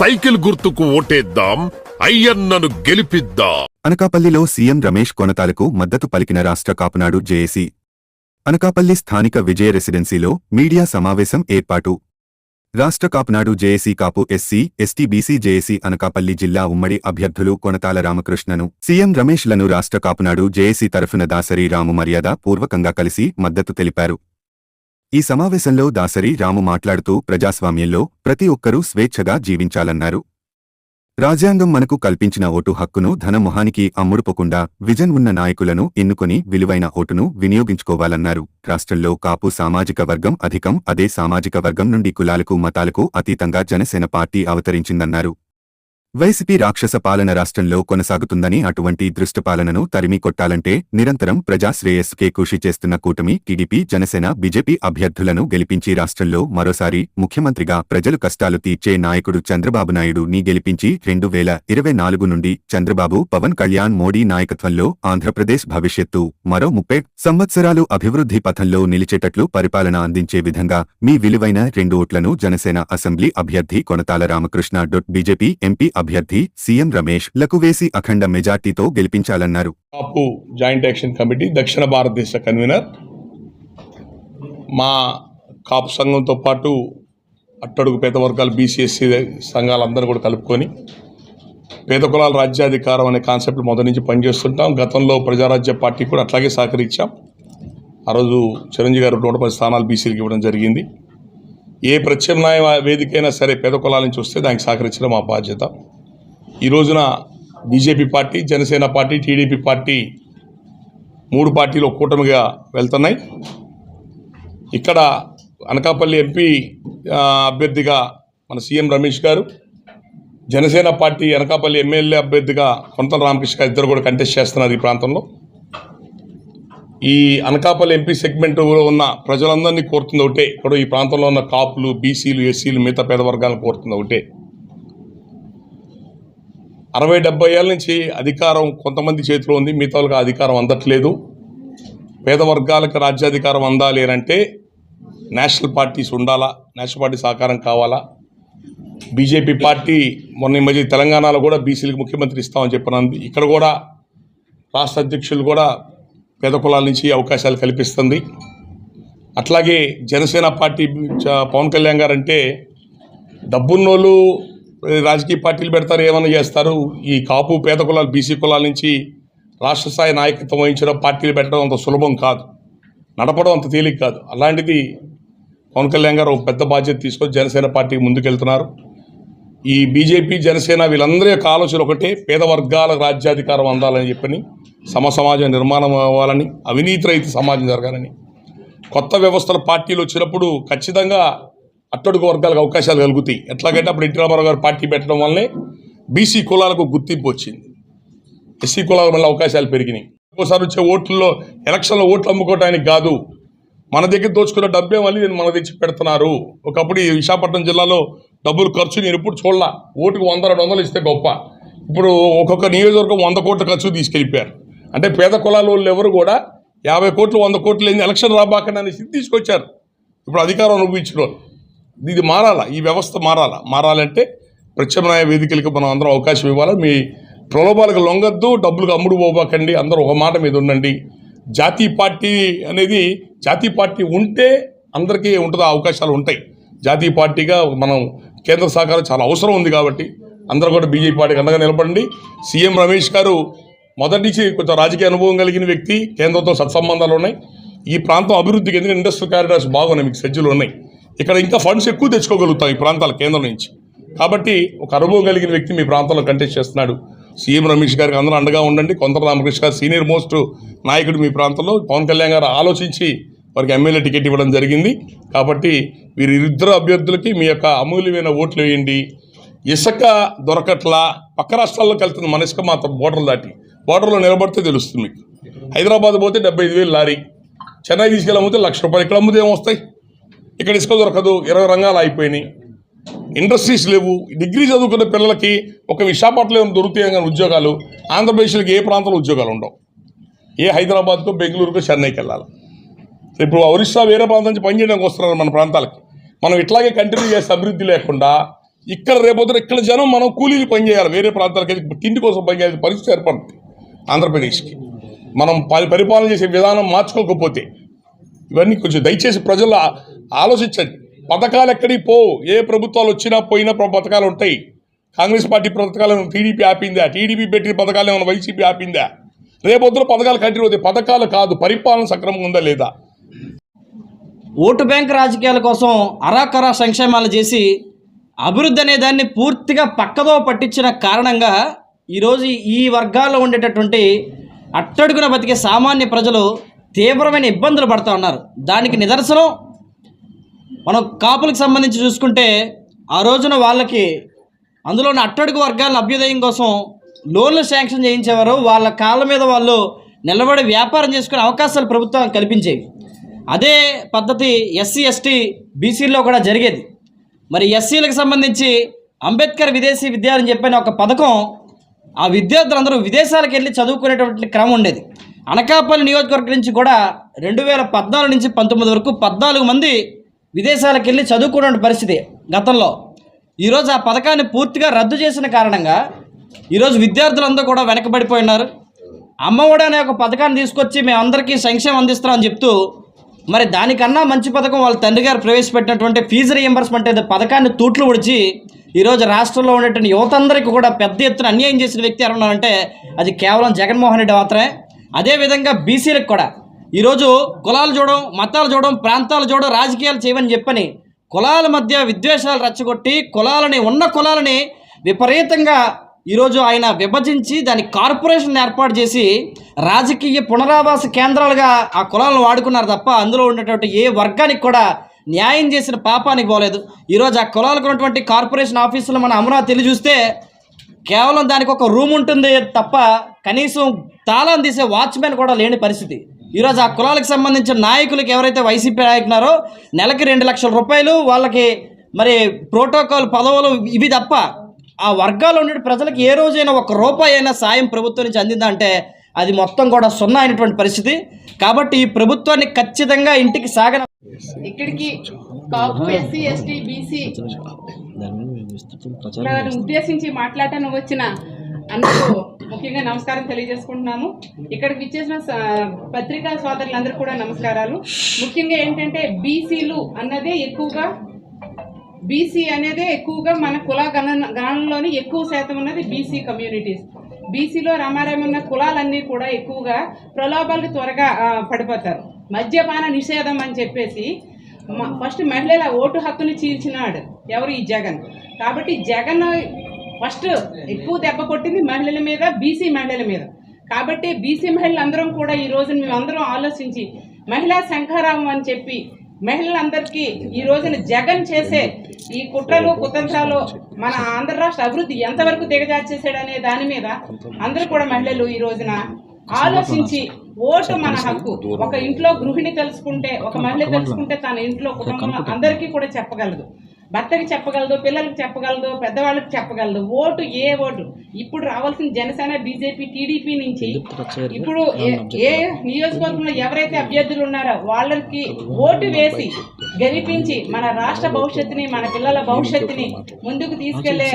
Cycle గుర్తుకు ఓటేద్దాం అయ్యన్నను గెలిపిద్దాం. అనకాపల్లిలో సీఎం రమేష్ కొనతాలకు మద్దతు పలికిన రాష్ట్ర కాపునాడు జేఏసీ. అనకాపల్లి స్థానిక విజయ రెసిడెన్సీలో మీడియా సమావేశం ఏర్పాటు. రాష్ట్ర Kapunadu JAC Kapu SC ST BC JAC Anakapalli జిల్లా ఉమ్మడి అభ్యర్థులు కొనతాల రామకృష్ణను. సీఎం రమేష్లను రాష్ట్ర కాపునాడు జేఏసీ తరఫున దాసరి రాము మర్యాద పూర్వకంగా కలిసి మద్దతు తెలిపారు. ఈ సమావేశంలో దాసరి రాము మాట్లాడుతూ ప్రజాస్వామ్యంలో ప్రతి ఒక్కరూ స్వేచ్ఛగా జీవించాలన్నారు. రాజ్యాంగం మనకు కల్పించిన ఓటు హక్కును ధనమొహానికి అమ్ముడుపోకుండా విజన్ ఉన్న నాయకులను ఎన్నుకొని విలువైన ఓటును వినియోగించుకోవాలన్నారు. రాష్ట్రంలో కాపు సామాజిక వర్గం అధికం అదే సామాజిక వర్గం నుండి కులాలకు మతాలకు అతీతంగా జనసేన పార్టీ అవతరించిందన్నారు. వైసీపీ రాక్షస పాలన రాష్ట్రంలో కొనసాగుతుందని అటువంటి దృష్టపాలనను తరిమి కొట్టాలంటే నిరంతరం ప్రజాశ్రేయస్సుకే కృషి చేస్తున్న కూటమి టీడీపీ జనసేన బీజేపీ అభ్యర్థులను గెలిపించి రాష్ట్రంలో మరోసారి ముఖ్యమంత్రిగా ప్రజలు కష్టాలు తీర్చే నాయకుడు చంద్రబాబు నాయుడు ని గెలిపించి రెండు వేల ఇరవై నాలుగు నుండి చంద్రబాబు పవన్ కళ్యాణ్ మోడీ నాయకత్వంలో ఆంధ్రప్రదేశ్ భవిష్యత్తు మరో ముప్పై సంవత్సరాలు అభివృద్ధి పథంలో నిలిచేటట్లు పరిపాలన అందించే విధంగా మీ విలువైన రెండు ఓట్లను జనసేన అసెంబ్లీ అభ్యర్థి కొనతాల రామకృష్ణ డొట్ బీజేపీ ఎంపీ అభ్యర్థి సీఎం రమేష్లకు వేసి అఖండ మెజార్టీతో గెలిపించాలన్నారు. కాపు జాయింట్ యాక్షన్ కమిటీ దక్షిణ భారతదేశ కన్వీనర్. మా కాపు సంఘంతో పాటు అట్టడుగు పేద వర్గాలు బీసీఎస్సీ సంఘాలందరూ కూడా కలుపుకొని పేద కులాల రాజ్యాధికారం అనే కాన్సెప్ట్ మొదటి నుంచి పనిచేస్తుంటాం. గతంలో ప్రజారాజ్య పార్టీ కూడా అట్లాగే సహకరించాం. ఆ రోజు చిరంజీవి గారు నూట పది స్థానాలు బీసీలకు ఇవ్వడం జరిగింది. ఏ ప్రత్యామ్నాయ వేదికైనా సరే పేద కులాల నుంచి వస్తే దానికి సహకరించడం మా బాధ్యత. ఈ రోజున BJP party Janasena party TDP party మూడు పార్టీలు కూటమిగా వెళ్తున్నాయి. ఇక్కడ అనకాపల్లి ఎంపీ అభ్యర్థిగా మన సీఎం రమేష్ గారు జనసేన పార్టీ అనకాపల్లి ఎమ్మెల్యే అభ్యర్థిగా కొంతల రామకృష్ణ గారు ఇద్దరు కూడా కంటెస్ట్ చేస్తున్నారు ఈ ప్రాంతంలో. ఈ అనకాపల్లి ఎంపీ సెగ్మెంట్లో ఉన్న ప్రజలందరినీ కోరుతుంది ఒకటే. ఇక్కడ ఈ ప్రాంతంలో ఉన్న కాపులు బీసీలు ఎస్సీలు మిగతా పేద వర్గాలను కోరుతుంది ఒకటే. అరవై డెబ్బై ఏళ్ళ నుంచి అధికారం కొంతమంది చేతిలో ఉంది మిగతా అధికారం అందట్లేదు. పేద వర్గాలకు రాజ్యాధికారం అందాలి అని అంటే నేషనల్ పార్టీస్ ఉండాలా? నేషనల్ పార్టీ సహకారం కావాలా? బీజేపీ పార్టీ మొన్న ఈ మధ్య తెలంగాణలో కూడా బీసీలకు ముఖ్యమంత్రి ఇస్తామని చెప్పినంది. ఇక్కడ కూడా రాష్ట్ర అధ్యక్షులు కూడా పేద కులాల నుంచి అవకాశాలు కల్పిస్తుంది. అట్లాగే జనసేన పార్టీ పవన్ కళ్యాణ్ గారు అంటే డబ్బున్నోళ్ళు రాజకీయ పార్టీలు పెడతారు ఏమైనా చేస్తారు? ఈ కాపు పేద కులాలు బీసీ కులాల నుంచి రాష్ట్ర స్థాయి నాయకత్వం వహించడం పార్టీలు పెట్టడం అంత సులభం కాదు. నడపడం అంత తేలిక కాదు. అలాంటిది పవన్ కళ్యాణ్ గారు ఒక పెద్ద బాధ్యత తీసుకొని జనసేన పార్టీకి ముందుకెళ్తున్నారు. ఈ బీజేపీ జనసేన వీళ్ళందరి యొక్క ఆలోచన ఒకటే పేద వర్గాల రాజ్యాధికారం అందాలని చెప్పని సమ సమాజం నిర్మాణం అవ్వాలని అవినీతి రహిత సమాజం జరగాలని. కొత్త వ్యవస్థల పార్టీలు వచ్చినప్పుడు ఖచ్చితంగా అట్టడుగు వర్గాలకు అవకాశాలు కలుగుతాయి. ఎట్లాగంటే అప్పుడు ఎన్టీ రామారావు గారు పార్టీ పెట్టడం వల్లనే బీసీ కులాలకు గుర్తింపు వచ్చింది. ఎస్సీ కులాలకు మళ్ళీ అవకాశాలు పెరిగినాయి. ఒకసారి వచ్చే ఓట్లలో ఎలక్షన్లో ఓట్లు అమ్ముకోవడానికి కాదు. మన దగ్గర దోచుకున్న డబ్బే మళ్ళీ నేను మన తెచ్చి పెడుతున్నారు. ఒకప్పుడు ఈ విశాఖపట్నం జిల్లాలో డబ్బులు ఖర్చు నేను ఎప్పుడు చూడలా. ఓటుకు వంద రెండు వందలు ఇస్తే గొప్ప. ఇప్పుడు ఒక్కొక్క నియోజకవర్గం వంద కోట్ల ఖర్చు తీసుకెళ్ళిపోయారు. అంటే పేద కులాల వాళ్ళు ఎవరు కూడా యాభై కోట్లు వంద కోట్లు ఎలక్షన్ రాబాకండి తీసుకొచ్చారు. ఇప్పుడు అధికారం అనుభవించిన వాళ్ళు. ఇది మారాలా? ఈ వ్యవస్థ మారాలా? మారాలంటే ప్రత్యామ్నాయ వేదికలకు మనం అందరం అవకాశం ఇవ్వాలి? మీ ప్రలోభాలకు లొంగద్దు డబ్బులకు అమ్ముడు పోబాకండి అందరూ ఒక మాట మీద ఉండండి. జాతీయ పార్టీ అనేది జాతీయ పార్టీ ఉంటే అందరికీ ఉంటుంది? అవకాశాలు ఉంటాయి. జాతీయ పార్టీగా మనం కేంద్ర సహకారం చాలా అవసరం ఉంది కాబట్టి అందరూ కూడా బీజేపీ పార్టీకి అండగా నిలబడండి. సీఎం రమేష్ గారు మొదటి నుంచి కొంచెం రాజకీయ అనుభవం కలిగిన వ్యక్తి కేంద్రంతో సత్సంబంధాలు ఉన్నాయి. ఈ ప్రాంతం అభివృద్ధికి ఎందుకంటే ఇండస్ట్రియల్ కారిడార్స్ బాగున్నాయి మీకు సజ్జులు ఉన్నాయి. ఇక్కడ ఇంకా ఫండ్స్ ఎక్కువ తెచ్చుకోగలుగుతాం ఈ ప్రాంతాల కేంద్రం నుంచి. కాబట్టి ఒక అనుభవం కలిగిన వ్యక్తి మీ ప్రాంతంలో కంటెస్ట్ చేస్తున్నాడు. సీఎం రమేష్ గారికి అందరూ అండగా ఉండండి. కొంత రామకృష్ణ గారు సీనియర్ మోస్ట్ నాయకుడు మీ ప్రాంతంలో. పవన్ కళ్యాణ్ గారు ఆలోచించి వారికి ఎమ్మెల్యే టికెట్ ఇవ్వడం జరిగింది. కాబట్టి వీరిద్దరు అభ్యర్థులకి మీ యొక్క అమూల్యమైన ఓట్లు వేయండి. ఇసుక దొరకట్లా పక్క రాష్ట్రాల్లోకి వెళ్తుంది మన ఇసుక మాత్రం బోర్డర్ దాటి బోర్డర్లో నిలబడితే తెలుస్తుంది మీకు. హైదరాబాద్ పోతే డెబ్బై ఐదు వేలు లారీ. చెన్నై తీసుకెళ్ళకపోతే లక్ష రూపాయలు. ఇక్కడ అమ్ముతే ఏమొస్తాయి? ఇక్కడ ఇసుక దొరకదు ఇరవై రంగాలు అయిపోయినాయి ఇండస్ట్రీస్ లేవు. డిగ్రీ చదువుకున్న పిల్లలకి ఒక విశాఖపట్నంలో ఏమైనా దొరుకుతాయి కానీ ఉద్యోగాలు ఆంధ్రప్రదేశ్లోకి ఏ ప్రాంతంలో ఉద్యోగాలు ఉండవు. ఏ హైదరాబాద్కో బెంగళూరుకో చెన్నైకి వెళ్ళాలి. ఇప్పుడు ఒరిస్సా వేరే ప్రాంతం నుంచి పనిచేయడానికి వస్తున్నారు మన ప్రాంతాలకి. మనం ఇట్లాగే కంటిన్యూ చేస్తే అభివృద్ధి లేకుండా ఇక్కడ రేపొద్దున ఇక్కడ జనం మనం కూలీలు పని చేయాలి. వేరే ప్రాంతాలకి తిండి కోసం పని పరిస్థితి ఏర్పడుతుంది ఆంధ్రప్రదేశ్కి. మనం పరిపాలన చేసే విధానం మార్చుకోకపోతే ఇవన్నీ కొంచెం దయచేసి ప్రజల ఆలోచించండి. పథకాలు ఎక్కడికి పోవు. ఏ ప్రభుత్వాలు వచ్చినా పోయినా పథకాలు ఉంటాయి. కాంగ్రెస్ పార్టీ పథకాలను టీడీపీ ఆపిందా? టీడీపీ పెట్టిన పథకాలు ఏమైనా వైసీపీ ఆపిందా? రేపొద్దున పథకాలు కంటిన్యూ అవుతాయి. పథకాలు కాదు. పరిపాలన సక్రమంగా ఉందా లేదా? ఓటు బ్యాంక్ రాజకీయాల కోసం అరాకరా సంక్షేమాలు చేసి అభివృద్ధి అనే దాన్ని పూర్తిగా పక్కదో పట్టించిన కారణంగా ఈరోజు ఈ వర్గాల్లో ఉండేటటువంటి అట్టడుగున బతికే సామాన్య ప్రజలు తీవ్రమైన ఇబ్బందులు పడుతూ ఉన్నారు. దానికి నిదర్శనం మనం కాపులకు సంబంధించి చూసుకుంటే ఆ రోజున వాళ్ళకి అందులో అట్టడుగు వర్గాల అభ్యుదయం కోసం లోన్లు శాంక్షన్ చేయించేవారు. వాళ్ళ కాళ్ళ మీద వాళ్ళు నిలబడి వ్యాపారం చేసుకునే అవకాశాలు ప్రభుత్వం కల్పించేవి. అదే పద్ధతి ఎస్సీ ఎస్టీ బీసీల్లో కూడా జరిగేది. మరి ఎస్సీలకు సంబంధించి అంబేద్కర్ విదేశీ విద్య అని చెప్పిన ఒక పథకం ఆ విద్యార్థులందరూ విదేశాలకు వెళ్ళి చదువుకునేటువంటి క్రమం ఉండేది. అనకాపల్లి నియోజకవర్గం నుంచి కూడా రెండు వేల పద్నాలుగు నుంచి పంతొమ్మిది వరకు పద్నాలుగు మంది విదేశాలకు వెళ్ళి చదువుకునే పరిస్థితి గతంలో. ఈరోజు ఆ పథకాన్ని పూర్తిగా రద్దు చేసిన కారణంగా ఈరోజు విద్యార్థులందరూ కూడా వెనకబడిపోయినారు. అమ్మఒడి అనే ఒక పథకాన్ని తీసుకొచ్చి మేము అందరికీ సంక్షేమం అందిస్తామని చెప్తూ మరి దానికన్నా మంచి పథకం వాళ్ళ తండ్రి గారు ప్రవేశపెట్టినటువంటి ఫీజు రియంబర్స్మెంట్ అనే పథకాన్ని తూట్లు ఉడిచి ఈరోజు రాష్ట్రంలో ఉండేటువంటి యువతందరికీ కూడా పెద్ద ఎత్తున అన్యాయం చేసిన వ్యక్తి ఎవరున్నారంటే అది కేవలం జగన్మోహన్ రెడ్డి మాత్రమే. అదేవిధంగా బీసీలకు కూడా ఈరోజు కులాలు చూడడం మతాలు చూడడం ప్రాంతాలు చూడడం రాజకీయాలు చేయమని చెప్పని కులాల మధ్య విద్వేషాలు రచ్చగొట్టి కులాలని ఉన్న కులాలని విపరీతంగా ఈరోజు ఆయన విభజించి దాని కార్పొరేషన్ ఏర్పాటు చేసి రాజకీయ పునరావాస కేంద్రాలుగా ఆ కులాలను వాడుకున్నారు తప్ప అందులో ఉన్నటువంటి ఏ వర్గానికి కూడా న్యాయం చేసిన పాపానికి పోలేదు. ఈరోజు ఆ కులాలకు ఉన్నటువంటి కార్పొరేషన్ ఆఫీసులో మన అమరావతి చూస్తే కేవలం దానికి ఒక రూమ్ ఉంటుంది తప్ప కనీసం తాళం తీసే వాచ్మెన్ కూడా లేని పరిస్థితి. ఈరోజు ఆ కులాలకు సంబంధించిన నాయకులకు ఎవరైతే వైసీపీ నాయకున్నారో నెలకి రెండు లక్షల రూపాయలు వాళ్ళకి మరి ప్రోటోకాల్ పదవులు ఇవి తప్ప ఆ వర్గాల్లో ఉండే ప్రజలకు ఏ రోజైనా ఒక రూపాయి అయినా సాయం ప్రభుత్వం నుంచి అందిందా అంటే అది మొత్తం కూడా సున్నా అయినటువంటి పరిస్థితి. కాబట్టి ఈ ప్రభుత్వాన్ని ఖచ్చితంగా ఇంటికి సాగన ఇక్కడికి కాపు ఎస్సీ ఎస్టీ బీసీ వాళ్ళని ఉద్దేశించి మాట్లాడటానికి వచ్చిన అందరూ ముఖ్యంగా నమస్కారం తెలియజేసుకుంటున్నాము. ఇక్కడికి విచ్చేసిన పత్రికా సోదరులందరూ కూడా నమస్కారాలు. ముఖ్యంగా ఏంటంటే బీసీలు అన్నదే ఎక్కువగా బీసీ అనేదే ఎక్కువగా మన కుల గణన గణనలోని ఎక్కువ శాతం ఉన్నది బీసీ కమ్యూనిటీస్. బీసీలో రామారాయం ఉన్న కులాలన్నీ కూడా ఎక్కువగా ప్రలోభాలకు త్వరగా పడిపోతారు. మద్యపాన నిషేధం అని చెప్పేసి మ- ఫస్ట్ మహిళల ఓటు హక్కుని చీల్చినాడు ఎవరు? ఈ జగన్. కాబట్టి జగన్ ఫస్ట్ ఎక్కువ దెబ్బ కొట్టింది మహిళల మీద బీసీ మహిళల మీద. కాబట్టి బీసీ మహిళలు అందరం కూడా ఈ రోజున మేమందరం ఆలోచించి మహిళా శంఖారామం అని చెప్పి మహిళలందరికీ ఈ రోజున జగన్ చేసే ఈ కుట్రలు కుతంత్రాలు మన ఆంధ్ర రాష్ట్ర అభివృద్ధి ఎంతవరకు దిగజార్చేసాడనే దాని మీద అందరూ కూడా మహిళలు ఈ రోజున ఆలోచించి ఓటు మన హక్కు. ఒక ఇంట్లో గృహిణి తెలుసుకుంటే ఒక మహిళ తెలుసుకుంటే తన ఇంట్లో కుటుంబంలో అందరికీ కూడా చెప్పగలదు. భర్తకి చెప్పగలదు పిల్లలకి చెప్పగలదు పెద్దవాళ్ళకి చెప్పగలదు. ఓటు ఏ ఓటు? ఇప్పుడు రావాల్సిన జనసేన బీజేపీ టీడీపీ నుంచి ఇప్పుడు ఏ- నియోజకవర్గంలో ఎవరైతే అభ్యర్థులు ఉన్నారో వాళ్ళకి ఓటు వేసి గెలిపించి మన రాష్ట్ర భవిష్యత్తుని మన పిల్లల భవిష్యత్తుని ముందుకు తీసుకెళ్ళే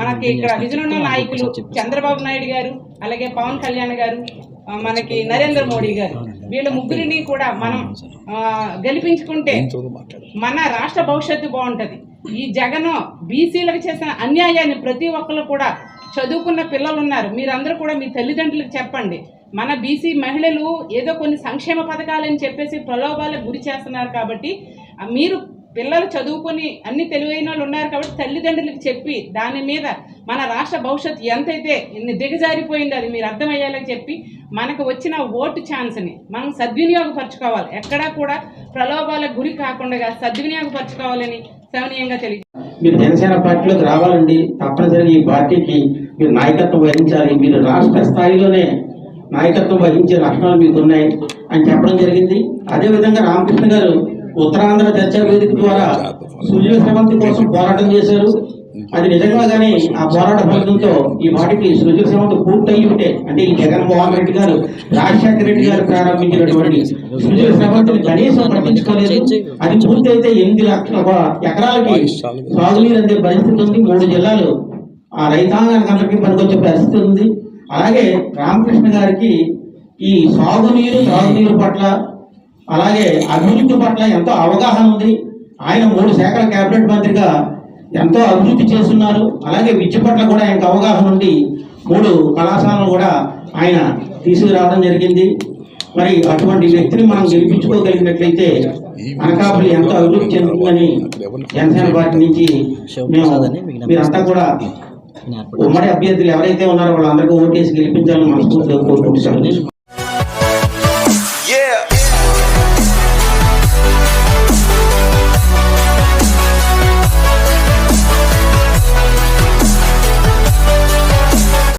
మనకి ఇక్కడ విజయనున్న నాయకులు చంద్రబాబు నాయుడు గారు అలాగే పవన్ కళ్యాణ్ గారు మనకి నరేంద్ర మోడీ గారు. వీళ్ళ ముగ్గురిని కూడా మనం గెలిపించుకుంటే మన రాష్ట్ర భవిష్యత్తు బాగుంటది. ఈ జగన్ బీసీలకు చేసిన అన్యాయాన్ని ప్రతి ఒక్కరు కూడా చదువుకున్న పిల్లలు ఉన్నారు మీరందరూ కూడా మీ తల్లిదండ్రులకు చెప్పండి. మన బీసీ మహిళలు ఏదో కొన్ని సంక్షేమ పథకాలని చెప్పేసి ప్రలోభాలకు గురి చేస్తున్నారు కాబట్టి మీరు పిల్లలు చదువుకొని అన్ని తెలివైన వాళ్ళు ఉన్నారు కాబట్టి తల్లిదండ్రులకు చెప్పి దాని మీద మన రాష్ట్ర భవిష్యత్తు ఎంతైతే ఇన్ని దిగజారిపోయిందో అది మీరు అర్థమయ్యేలా చెప్పి మనకు వచ్చిన ఓటు ఛాన్స్ని మనం సద్వినియోగపరచుకోవాలి. ఎక్కడా కూడా ప్రలోభాలకు గురి కాకుండా సద్వినియోగపరచుకోవాలని సవనీయంగా తెలియ మీరు జనసేన పార్టీలోకి రావాలండి. తప్పనిసరిగా ఈ పార్టీకి మీరు నాయకత్వం వహించాలి. మీరు రాష్ట్ర స్థాయిలోనే నాయకత్వం వహించే లక్షణాలు మీకు ఉన్నాయి అని చెప్పడం జరిగింది. అదేవిధంగా రామకృష్ణ గారు ఉత్తరాంధ్ర చర్చా వేదిక ద్వారా సుజల శ్రవంతి కోసం పోరాటం చేశారు. అది నిజంగా కానీ ఆ పోరాట ఫలితంతో ఈ వాటికి సృజన శ్రమతో పూర్తయి ఉంటే అంటే ఈ జగన్మోహన్ రెడ్డి గారు రాజశేఖర రెడ్డి గారు ప్రారంభించినటువంటి సృజన శ్రమంతిని కనీసం పట్టించుకోలేదు. అది పూర్తయితే ఎనిమిది లక్షల ఎకరాలకి సాగునీరు అందే పరిస్థితి ఉంది. మూడు జిల్లాలు ఆ రైతాంగానికి అందరికీ పనికొచ్చే పరిస్థితి ఉంది. అలాగే రామకృష్ణ గారికి ఈ సాగునీరు త్రాగునీరు పట్ల అలాగే అభివృద్ధి పట్ల ఎంతో అవగాహన ఉంది. ఆయన మూడు శాఖల కేబినెట్ మంత్రిగా ఎంతో అభివృద్ధి చేస్తున్నారు. అలాగే విద్య పట్ల కూడా ఆయనకు అవగాహన ఉండి మూడు కళాశాలను కూడా ఆయన తీసుకురావడం జరిగింది. మరి అటువంటి వ్యక్తిని మనం గెలిపించుకోగలిగినట్లయితే అనకాపల్లి ఎంతో అభివృద్ధి చెందుతుందని జనసేన పార్టీ నుంచి మీరంతా కూడా ఉమ్మడి అభ్యర్థులు ఎవరైతే ఉన్నారో వాళ్ళందరికీ ఓటేసి గెలిపించాలని మనస్ఫూర్తిగా కోరుకుంటున్నాను